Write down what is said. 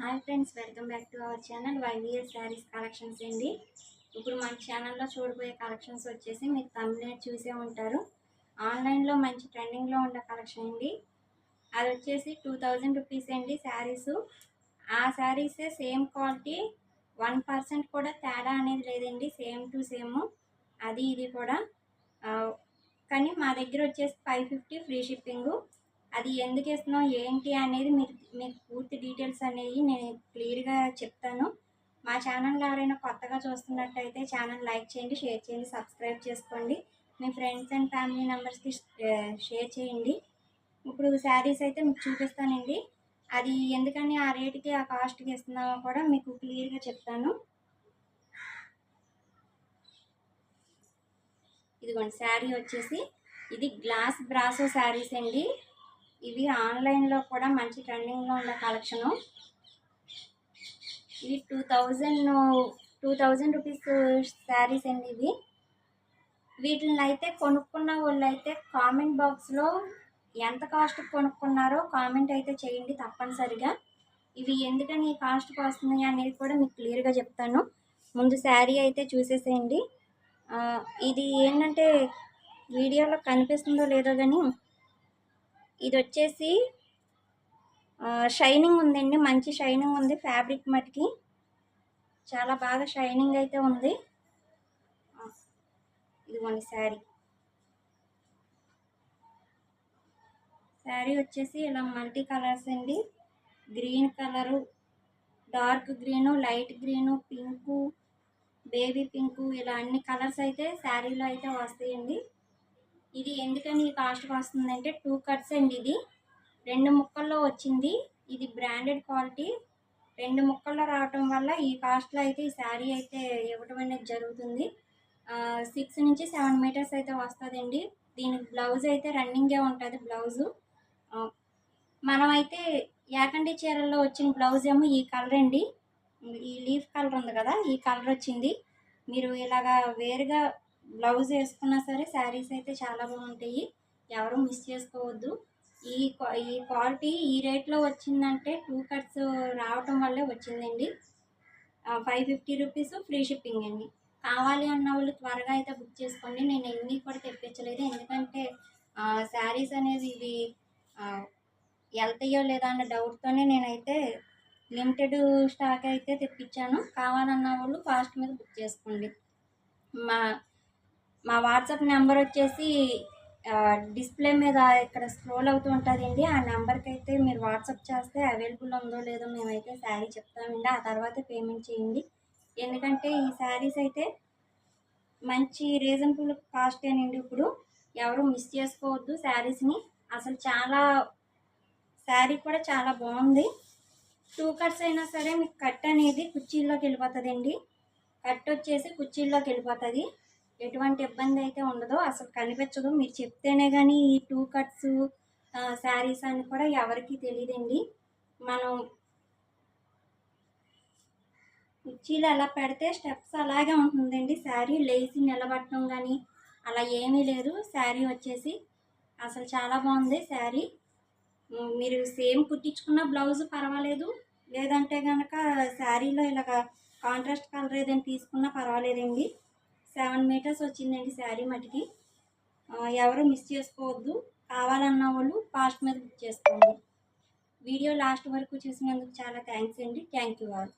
Hi friends welcome back to our channel. YVS saris collections అండి. ఇప్పుడు మన ఛానల్లో చూడబోయే కలెక్షన్స్ వచ్చేసి మీరు తమిళ చూసే ఉంటారు. ఆన్లైన్లో మంచి ట్రెండింగ్లో ఉన్న కలెక్షన్ అండి. అది వచ్చేసి టూ థౌజండ్ రూపీస్ అండి శారీస్. ఆ శారీసే సేమ్ క్వాలిటీ వన్ పర్సెంట్ కూడా తేడా అనేది లేదండి. Same to same. అది ఇది కూడా. కానీ మా దగ్గర వచ్చేసి ఫైవ్ ఫిఫ్టీ ఫ్రీ షిప్పింగు. అది ఎందుకు ఇస్తున్నాం ఏంటి అనేది మీరు మీకు పూర్తి డీటెయిల్స్ అనేవి నేను క్లియర్గా చెప్తాను. మా ఛానల్ ఎవరైనా కొత్తగా చూస్తున్నట్టయితే ఛానల్ లైక్ చేయండి షేర్ చేయండి సబ్స్క్రైబ్ చేసుకోండి. మీ ఫ్రెండ్స్ అండ్ ఫ్యామిలీ మెంబర్స్కి షేర్ చేయండి. ఇప్పుడు శారీస్ అయితే మీకు చూపిస్తానండి. అది ఎందుకని ఆ రేటుకి ఆ కాస్ట్కి ఇస్తున్నామో కూడా మీకు క్లియర్గా చెప్తాను. ఇదిగోండి శారీ వచ్చేసి ఇది గ్లాస్ బ్రాసో శారీస్ అండి. ఇవి ఆన్లైన్లో కూడా మంచి ట్రెండింగ్లో ఉన్న కలెక్షను. ఇవి two thousand two thousand rupees saris అండి ఇవి. వీటిని అయితే కొనుక్కున్న వాళ్ళు అయితే కామెంట్ బాక్స్లో ఎంత కాస్ట్ కొనుక్కున్నారో కామెంట్ అయితే చేయండి తప్పనిసరిగా. ఇవి ఎందుకని ఈ కాస్ట్కి వస్తున్నాయి అనేది కూడా మీకు క్లియర్గా చెప్తాను. ముందు శారీ అయితే చూసేసేయండి. ఇది ఏంటంటే వీడియోలో కనిపిస్తుందో లేదో కానీ ఇది వచ్చేసి షైనింగ్ ఉందండి. మంచి షైనింగ్ ఉంది ఫ్యాబ్రిక్ మటుకి చాలా బాగా షైనింగ్ అయితే ఉంది. ఇదిగోండి శారీ. శారీ వచ్చేసి ఇలా మల్టీ కలర్స్ అండి. Green colour dark green light green pink baby pink ఇలా అన్ని కలర్స్ అయితే శారీలో అయితే వస్తాయండి. ఇది ఎందుకని ఈ కాస్ట్కి వస్తుందంటే టూ కట్స్ అండి ఇది. రెండు ముక్కల్లో వచ్చింది. ఇది బ్రాండెడ్ క్వాలిటీ. రెండు ముక్కల్లో రావటం వల్ల ఈ కాస్ట్లో అయితే ఈ శారీ అయితే ఇవ్వటం అనేది జరుగుతుంది. సిక్స్ నుంచి సెవెన్ మీటర్స్ అయితే వస్తుందండి. దీనికి బ్లౌజ్ అయితే రన్నింగే ఉంటుంది బ్లౌజు మనమైతే యాకండి చీరల్లో వచ్చిన బ్లౌజ్ ఏమో ఈ కలర్ అండి. ఈ లీఫ్ కలర్ ఉంది కదా ఈ కలర్ వచ్చింది. మీరు ఇలాగా వేరుగా బ్లౌజ్ వేసుకున్నా సరే శారీస్ అయితే చాలా బాగుంటాయి. ఎవరు మిస్ చేసుకోవద్దు. ఈ ఈ క్వాలిటీ ఈ రేట్లో వచ్చిందంటే టూ కట్స్ రావటం వల్లే వచ్చిందండి. Five fifty rupees free shipping అండి. కావాలి అన్న వాళ్ళు త్వరగా అయితే బుక్ చేసుకోండి. నేను ఎన్ని కూడా తెప్పించలేదు. ఎందుకంటే శారీస్ అనేది ఇవి వెళ్తాయో లేదా అన్న డౌట్తోనే నేనైతే లిమిటెడ్ స్టాక్ అయితే తెప్పించాను. కావాలన్న వాళ్ళు ఫాస్ట్ మీద బుక్ చేసుకోండి. మా మా వాట్సాప్ నెంబర్ వచ్చేసి డిస్ప్లే మీద ఇక్కడ స్క్రోల్ అవుతూ ఉంటుందండి. ఆ నెంబర్కి అయితే మీరు వాట్సాప్ చేస్తే అవైలబుల్ ఉందో లేదో మేమైతే శారీ చెప్తామండి. ఆ తర్వాత పేమెంట్ చేయండి. ఎందుకంటే ఈ శారీస్ అయితే మంచి రీజనబుల్ కాస్టేనండి ఇప్పుడు. ఎవరు మిస్ చేసుకోవద్దు శారీస్ని. అసలు చాలా శారీ కూడా చాలా బాగుంది. టూ కట్స్ అయినా సరే మీకు కట్ అనేది కుర్చీల్లోకి వెళ్ళిపోతుందండి. కట్ వచ్చేసి కుర్చీల్లోకి వెళ్ళిపోతుంది. ఎటువంటి ఇబ్బంది అయితే ఉండదో. అసలు కనిపించదు. మీరు చెప్తేనే కానీ ఈ టూ కట్స్ శారీస్ అని కూడా ఎవరికి తెలియదండి మనం కుర్చీలు ఎలా పెడితే స్టెప్స్ అలాగే ఉంటుందండి. శారీ లేచి నిలబట్టడం కానీ అలా ఏమీ లేదు. శారీ వచ్చేసి అసలు చాలా బాగుంది శారీ. మీరు సేమ్ కుట్టించుకున్న బ్లౌజ్ పర్వాలేదు. లేదంటే కనుక శారీలో ఇలాగ కాంట్రాస్ట్ కలర్ ఏదైనా తీసుకున్నా పర్వాలేదండి. సెవెన్ మీటర్స్ వచ్చిందండి శారీ మటుకి. ఎవరు మిస్ చేసుకోవద్దు. కావాలన్న వాళ్ళు ఫాస్ట్ మీద బుక్ చేసుకోండి. వీడియో లాస్ట్ వరకు చూసినందుకు చాలా థ్యాంక్స్ అండి. Thank you all.